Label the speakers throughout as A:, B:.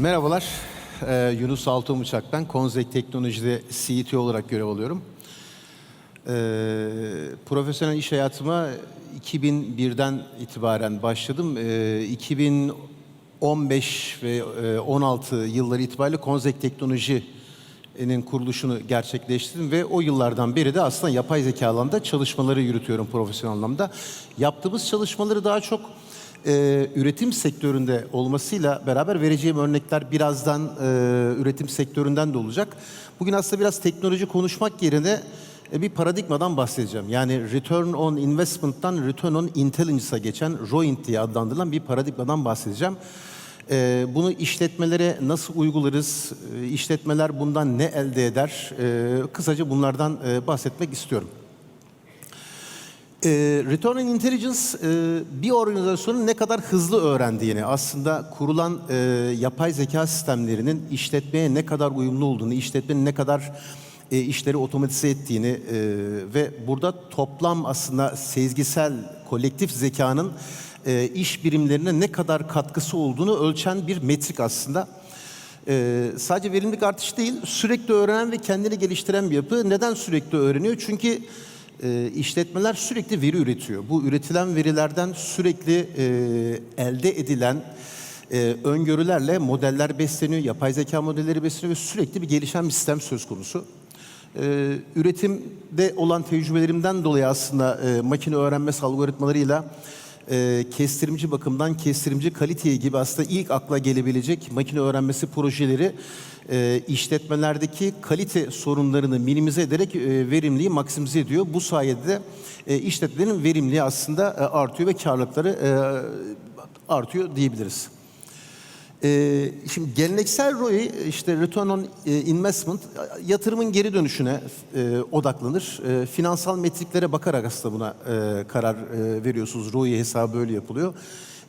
A: Merhabalar, ee, Yunus Altıomuçak Uçak ben. Konzek Teknoloji'de CTO olarak görev alıyorum. Ee, profesyonel iş hayatıma 2001'den itibaren başladım. Ee, 2015 ve e, 16 yılları itibariyle Konzek Teknoloji'nin kuruluşunu gerçekleştirdim ve o yıllardan beri de aslında yapay zeka alanında çalışmaları yürütüyorum profesyonel anlamda. Yaptığımız çalışmaları daha çok e, üretim sektöründe olmasıyla beraber vereceğim örnekler birazdan e, üretim sektöründen de olacak. Bugün aslında biraz teknoloji konuşmak yerine e, bir paradigmadan bahsedeceğim. Yani return on investment'tan return on intelligence'a geçen ROINT diye adlandırılan bir paradigmadan bahsedeceğim. E, bunu işletmelere nasıl uygularız, e, işletmeler bundan ne elde eder, e, kısaca bunlardan e, bahsetmek istiyorum. E, Return on Intelligence e, bir organizasyonun ne kadar hızlı öğrendiğini, aslında kurulan e, yapay zeka sistemlerinin işletmeye ne kadar uyumlu olduğunu, işletmenin ne kadar e, işleri otomatize ettiğini e, ve burada toplam aslında sezgisel, kolektif zekanın e, iş birimlerine ne kadar katkısı olduğunu ölçen bir metrik aslında. Ee, sadece verimlilik artışı değil, sürekli öğrenen ve kendini geliştiren bir yapı. Neden sürekli öğreniyor? Çünkü e, işletmeler sürekli veri üretiyor. Bu üretilen verilerden sürekli e, elde edilen e, öngörülerle modeller besleniyor, yapay zeka modelleri besleniyor ve sürekli bir gelişen bir sistem söz konusu. E, üretimde olan tecrübelerimden dolayı aslında e, makine öğrenmesi algoritmalarıyla e, kestirimci bakımdan kestirimci kaliteye gibi aslında ilk akla gelebilecek makine öğrenmesi projeleri e, işletmelerdeki kalite sorunlarını minimize ederek e, verimliliği maksimize ediyor. Bu sayede de e, işletmelerin verimliliği aslında e, artıyor ve karlılıkları e, artıyor diyebiliriz. Ee, şimdi geleneksel ROI işte return on e, investment yatırımın geri dönüşüne e, odaklanır. E, finansal metriklere bakarak aslında buna e, karar e, veriyorsunuz. ROI hesabı böyle yapılıyor.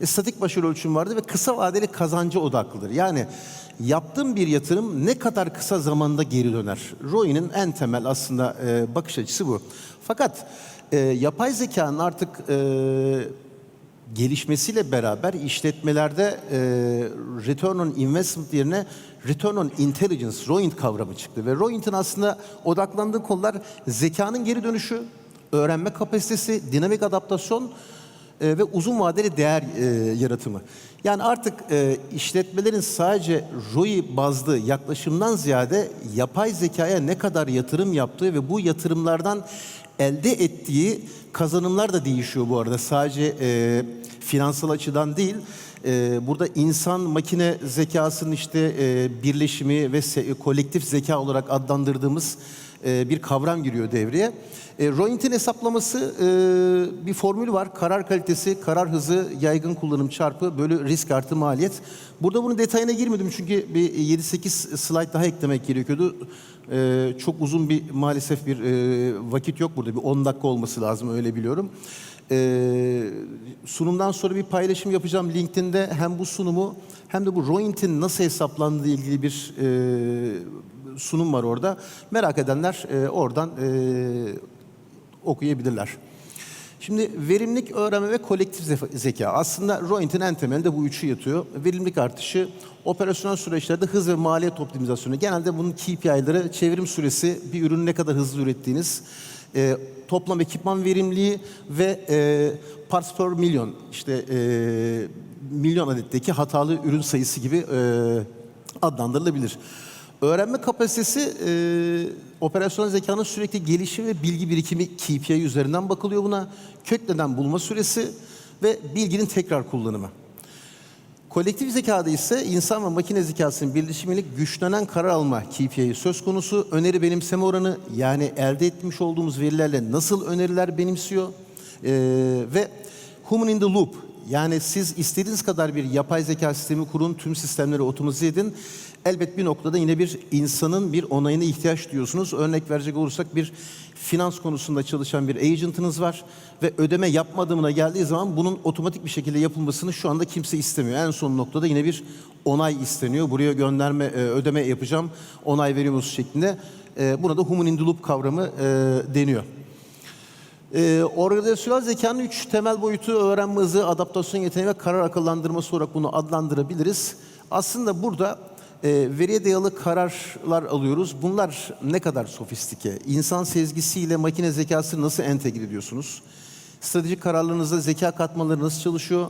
A: E, statik başarı ölçüm vardı ve kısa vadeli kazancı odaklıdır. Yani yaptığım bir yatırım ne kadar kısa zamanda geri döner? ROI'nin en temel aslında e, bakış açısı bu. Fakat e, yapay zekanın artık e, gelişmesiyle beraber işletmelerde e, return on investment yerine return on intelligence, ROINT kavramı çıktı. Ve ROINT'in aslında odaklandığı konular zekanın geri dönüşü, öğrenme kapasitesi, dinamik adaptasyon e, ve uzun vadeli değer e, yaratımı. Yani artık e, işletmelerin sadece ROI bazlı yaklaşımdan ziyade yapay zekaya ne kadar yatırım yaptığı ve bu yatırımlardan elde ettiği kazanımlar da değişiyor bu arada. Sadece e, finansal açıdan değil. E, burada insan makine zekasının işte e, birleşimi ve se- kolektif zeka olarak adlandırdığımız e, bir kavram giriyor devreye. E, ROINT'in hesaplaması e, bir formül var. Karar kalitesi, karar hızı, yaygın kullanım çarpı bölü risk artı maliyet. Burada bunun detayına girmedim çünkü bir 7-8 slide daha eklemek gerekiyordu. E, çok uzun bir maalesef bir e, vakit yok burada. Bir 10 dakika olması lazım öyle biliyorum. E, sunumdan sonra bir paylaşım yapacağım LinkedIn'de hem bu sunumu hem de bu ROINT'in nasıl hesaplandığı ilgili bir e, sunum var orada. Merak edenler e, oradan e, okuyabilirler. Şimdi verimlilik öğrenme ve kolektif zeka. Aslında ROINT'in en temelinde bu üçü yatıyor. Verimlilik artışı, operasyonel süreçlerde hız ve maliyet optimizasyonu. Genelde bunun KPI'ları çevrim süresi, bir ürünü ne kadar hızlı ürettiğiniz, e, toplam ekipman verimliliği ve e, parts per milyon, işte e, milyon adetteki hatalı ürün sayısı gibi e, adlandırılabilir. Öğrenme kapasitesi e, operasyonel zekanın sürekli gelişimi ve bilgi birikimi KPI üzerinden bakılıyor buna. Kök neden bulma süresi ve bilginin tekrar kullanımı. Kolektif zekada ise insan ve makine zekasının birleşimiyle güçlenen karar alma KPI söz konusu. Öneri benimseme oranı yani elde etmiş olduğumuz verilerle nasıl öneriler benimsiyor Ee, ve human in the loop yani siz istediğiniz kadar bir yapay zeka sistemi kurun, tüm sistemleri otomize edin. Elbet bir noktada yine bir insanın bir onayına ihtiyaç duyuyorsunuz. Örnek verecek olursak bir finans konusunda çalışan bir agent'ınız var ve ödeme yapmadığımına geldiği zaman bunun otomatik bir şekilde yapılmasını şu anda kimse istemiyor. En son noktada yine bir onay isteniyor. Buraya gönderme, e, ödeme yapacağım, onay veriyor musunuz şeklinde. E, Buna da human in the loop kavramı e, deniyor. Ee, organizasyonel zekanın üç temel boyutu öğrenme hızı, adaptasyon yeteneği ve karar akıllandırması olarak bunu adlandırabiliriz. Aslında burada e, veriye dayalı kararlar alıyoruz. Bunlar ne kadar sofistike? İnsan sezgisiyle makine zekası nasıl entegre ediyorsunuz? Stratejik kararlarınızda zeka katmaları nasıl çalışıyor?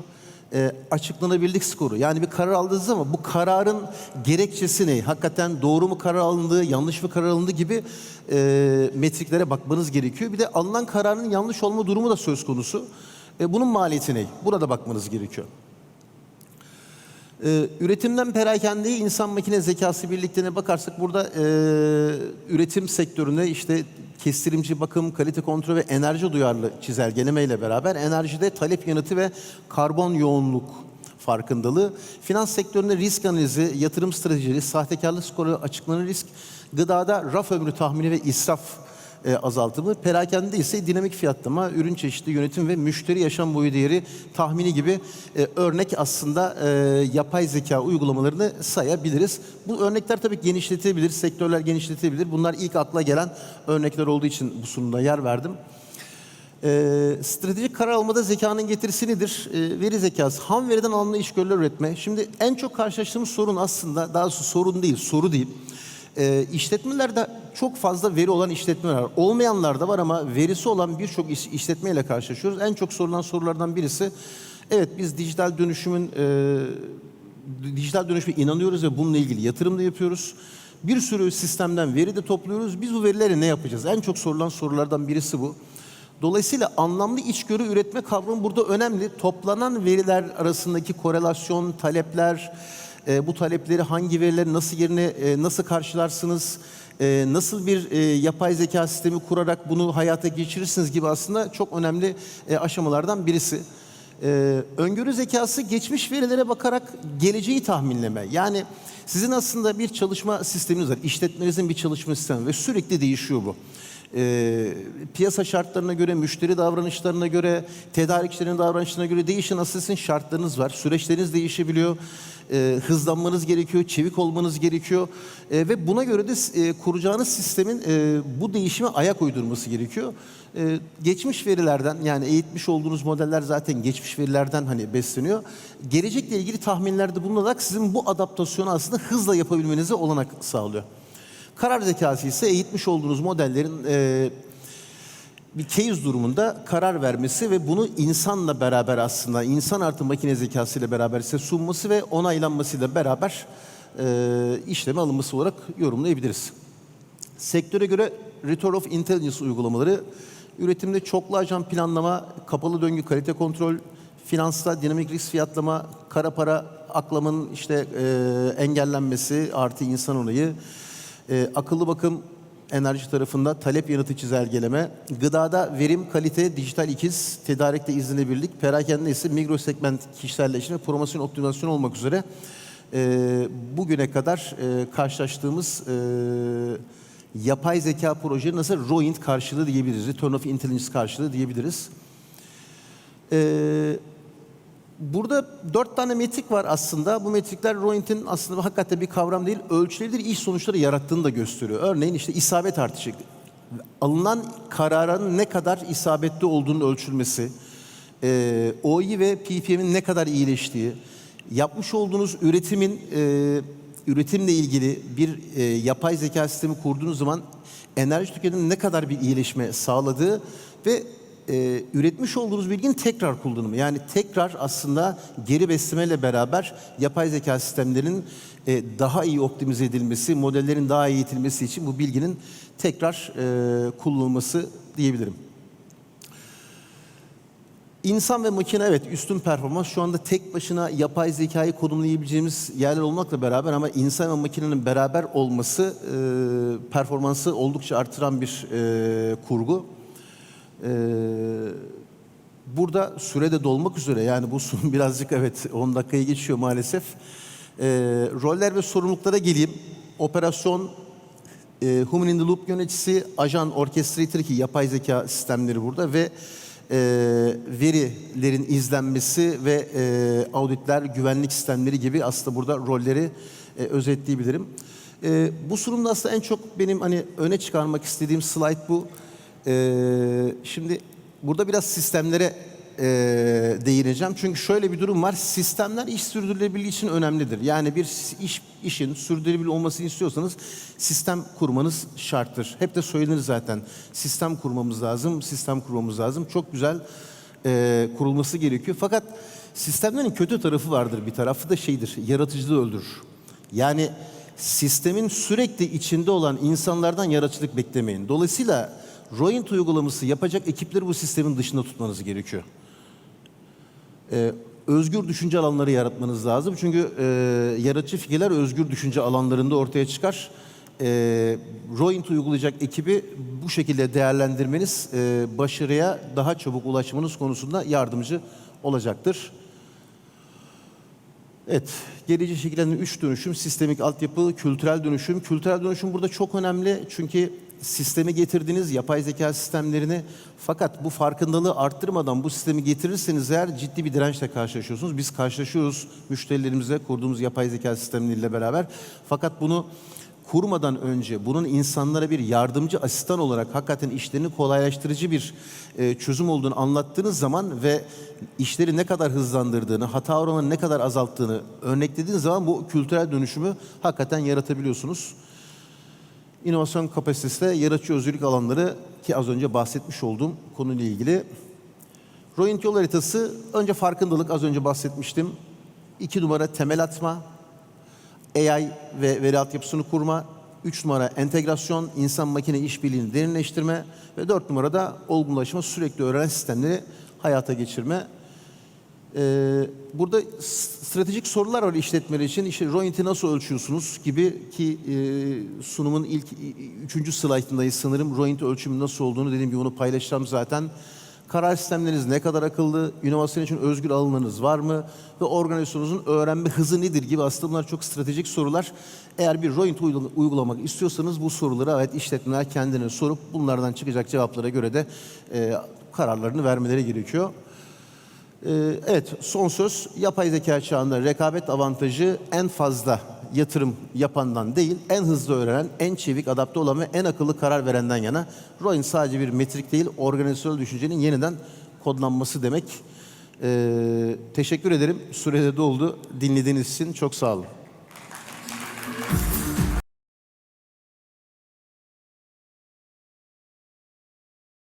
A: E, açıklanabilirlik skoru. Yani bir karar aldınız ama bu kararın gerekçesi ne? Hakikaten doğru mu karar alındı, yanlış mı karar alındı gibi e, metriklere bakmanız gerekiyor. Bir de alınan kararın yanlış olma durumu da söz konusu. E, bunun maliyeti ne? Burada bakmanız gerekiyor. Ee, üretimden perakendeye insan makine zekası birliklerine bakarsak burada e, üretim sektöründe işte kestirimci bakım, kalite kontrol ve enerji duyarlı çizelgeleme ile beraber enerjide talep yanıtı ve karbon yoğunluk farkındalığı, finans sektöründe risk analizi, yatırım stratejileri, sahtekarlık skoru, açıklanan risk, gıdada raf ömrü tahmini ve israf e, azaltımı, perakende ise dinamik fiyatlama, ürün çeşidi, yönetim ve müşteri yaşam boyu değeri tahmini gibi e, örnek aslında e, yapay zeka uygulamalarını sayabiliriz. Bu örnekler tabii genişletebilir, sektörler genişletebilir. Bunlar ilk akla gelen örnekler olduğu için bu sunumda yer verdim. E, stratejik karar almada zekanın getirisi nedir? E, veri zekası, ham veriden alınan işgörüler üretme. Şimdi en çok karşılaştığımız sorun aslında, daha doğrusu sorun değil, soru değil. E, işletmelerde çok fazla veri olan işletmeler var. Olmayanlar da var ama verisi olan birçok iş, işletmeyle karşılaşıyoruz. En çok sorulan sorulardan birisi, evet biz dijital dönüşümün, e, dijital dönüşüme inanıyoruz ve bununla ilgili yatırım da yapıyoruz. Bir sürü sistemden veri de topluyoruz. Biz bu verileri ne yapacağız? En çok sorulan sorulardan birisi bu. Dolayısıyla anlamlı içgörü üretme kavramı burada önemli. Toplanan veriler arasındaki korelasyon, talepler, e, bu talepleri hangi verileri nasıl yerine e, nasıl karşılarsınız, e, nasıl bir e, yapay zeka sistemi kurarak bunu hayata geçirirsiniz gibi aslında çok önemli e, aşamalardan birisi. Öngörü zekası geçmiş verilere bakarak geleceği tahminleme. Yani sizin aslında bir çalışma sisteminiz var. İşletmenizin bir çalışma sistemi ve sürekli değişiyor bu. Ee, piyasa şartlarına göre, müşteri davranışlarına göre, tedarikçilerin davranışlarına göre değişen sizin şartlarınız var. Süreçleriniz değişebiliyor. Ee, hızlanmanız gerekiyor, çevik olmanız gerekiyor. Ee, ve buna göre de e, kuracağınız sistemin e, bu değişime ayak uydurması gerekiyor. Ee, geçmiş verilerden yani eğitmiş olduğunuz modeller zaten geçmiş verilerden hani besleniyor. Gelecekle ilgili tahminlerde bulunarak sizin bu adaptasyonu aslında hızla yapabilmenize olanak sağlıyor. Karar zekası ise eğitmiş olduğunuz modellerin e, bir case durumunda karar vermesi ve bunu insanla beraber aslında insan artı makine zekası ile beraber size sunması ve onaylanmasıyla beraber e, işleme alınması olarak yorumlayabiliriz. Sektöre göre Return of Intelligence uygulamaları üretimde çoklu ajan planlama, kapalı döngü kalite kontrol, finansta dinamik risk fiyatlama, kara para aklamanın işte e, engellenmesi artı insan onayı, e, akıllı bakım enerji tarafında talep yanıtı çizelgeleme, gıdada verim, kalite, dijital ikiz, tedarikte izlenebilirlik, perakende ise mikro segment kişiselleşme, promosyon optimizasyon olmak üzere e, bugüne kadar e, karşılaştığımız e, yapay zeka projeleri nasıl ROINT karşılığı diyebiliriz, Return of Intelligence karşılığı diyebiliriz. Ee, burada dört tane metrik var aslında. Bu metrikler ROINT'in aslında hakikaten bir kavram değil, ölçülebilir iş sonuçları yarattığını da gösteriyor. Örneğin işte isabet artışı, alınan kararın ne kadar isabetli olduğunu ölçülmesi, e, OI ve PPM'in ne kadar iyileştiği, yapmış olduğunuz üretimin e, üretimle ilgili bir e, yapay zeka sistemi kurduğunuz zaman enerji tüketiminin ne kadar bir iyileşme sağladığı ve e, üretmiş olduğunuz bilginin tekrar kullanımı. Yani tekrar aslında geri beslemeyle beraber yapay zeka sistemlerinin e, daha iyi optimize edilmesi, modellerin daha iyi eğitilmesi için bu bilginin tekrar e, kullanılması diyebilirim. İnsan ve makine evet üstün performans şu anda tek başına yapay zekayı konumlayabileceğimiz yerler olmakla beraber ama insan ve makinenin beraber olması e, performansı oldukça artıran bir e, kurgu. E, burada sürede dolmak üzere yani bu sunum birazcık evet 10 dakikayı geçiyor maalesef. E, roller ve sorumluluklara geleyim. Operasyon e, Human in the Loop yöneticisi, ajan orchestrator ki yapay zeka sistemleri burada ve e, verilerin izlenmesi ve e, auditler, güvenlik sistemleri gibi aslında burada rolleri e, özetleyebilirim. E, bu sunumda aslında en çok benim hani öne çıkarmak istediğim slide bu. E, şimdi burada biraz sistemlere e, değineceğim. Çünkü şöyle bir durum var. Sistemler iş sürdürülebilirliği için önemlidir. Yani bir iş işin sürdürülebilir olmasını istiyorsanız sistem kurmanız şarttır. Hep de söylenir zaten. Sistem kurmamız lazım, sistem kurmamız lazım. Çok güzel e, kurulması gerekiyor. Fakat sistemlerin kötü tarafı vardır. Bir tarafı da şeydir, yaratıcılığı öldürür. Yani sistemin sürekli içinde olan insanlardan yaratıcılık beklemeyin. Dolayısıyla Roint uygulaması yapacak ekipleri bu sistemin dışında tutmanız gerekiyor. Ee, özgür düşünce alanları yaratmanız lazım. Çünkü e, yaratıcı fikirler özgür düşünce alanlarında ortaya çıkar. E, Roint uygulayacak ekibi bu şekilde değerlendirmeniz e, başarıya daha çabuk ulaşmanız konusunda yardımcı olacaktır. Evet, geleceği şekillendiren üç dönüşüm, sistemik altyapı, kültürel dönüşüm. Kültürel dönüşüm burada çok önemli çünkü sistemi getirdiniz, yapay zeka sistemlerini. Fakat bu farkındalığı arttırmadan bu sistemi getirirseniz eğer ciddi bir dirençle karşılaşıyorsunuz. Biz karşılaşıyoruz müşterilerimizle kurduğumuz yapay zeka sistemleriyle beraber. Fakat bunu kurmadan önce bunun insanlara bir yardımcı asistan olarak hakikaten işlerini kolaylaştırıcı bir e, çözüm olduğunu anlattığınız zaman ve işleri ne kadar hızlandırdığını, hata oranını ne kadar azalttığını örneklediğiniz zaman bu kültürel dönüşümü hakikaten yaratabiliyorsunuz. İnovasyon kapasitesi de yaratıcı özgürlük alanları ki az önce bahsetmiş olduğum konuyla ilgili. Roint yol haritası önce farkındalık az önce bahsetmiştim. İki numara temel atma, AI ve veri altyapısını kurma, 3 numara entegrasyon, insan makine işbirliğini derinleştirme ve 4 numarada olgunlaşma, sürekli öğrenen sistemleri hayata geçirme. Ee, burada stratejik sorular var işletmeler için. İşte ROINT'i nasıl ölçüyorsunuz gibi ki e, sunumun ilk üçüncü slaytındayız sanırım. ROINT ölçümü nasıl olduğunu dediğim gibi onu paylaşacağım zaten. Karar sistemleriniz ne kadar akıllı, inovasyon için özgür alanlarınız var mı ve organizasyonunuzun öğrenme hızı nedir gibi aslında bunlar çok stratejik sorular. Eğer bir ROINT uygula- uygulamak istiyorsanız bu soruları evet işletmeler kendilerine sorup bunlardan çıkacak cevaplara göre de e, kararlarını vermeleri gerekiyor. Ee, Evet, son söz yapay zeka çağında rekabet avantajı en fazla yatırım yapandan değil, en hızlı öğrenen, en çevik adapte olan ve en akıllı karar verenden yana. ROIN sadece bir metrik değil, organizasyonel düşüncenin yeniden kodlanması demek. Ee, teşekkür ederim. Sürede doldu. Dinlediğiniz için çok sağ olun.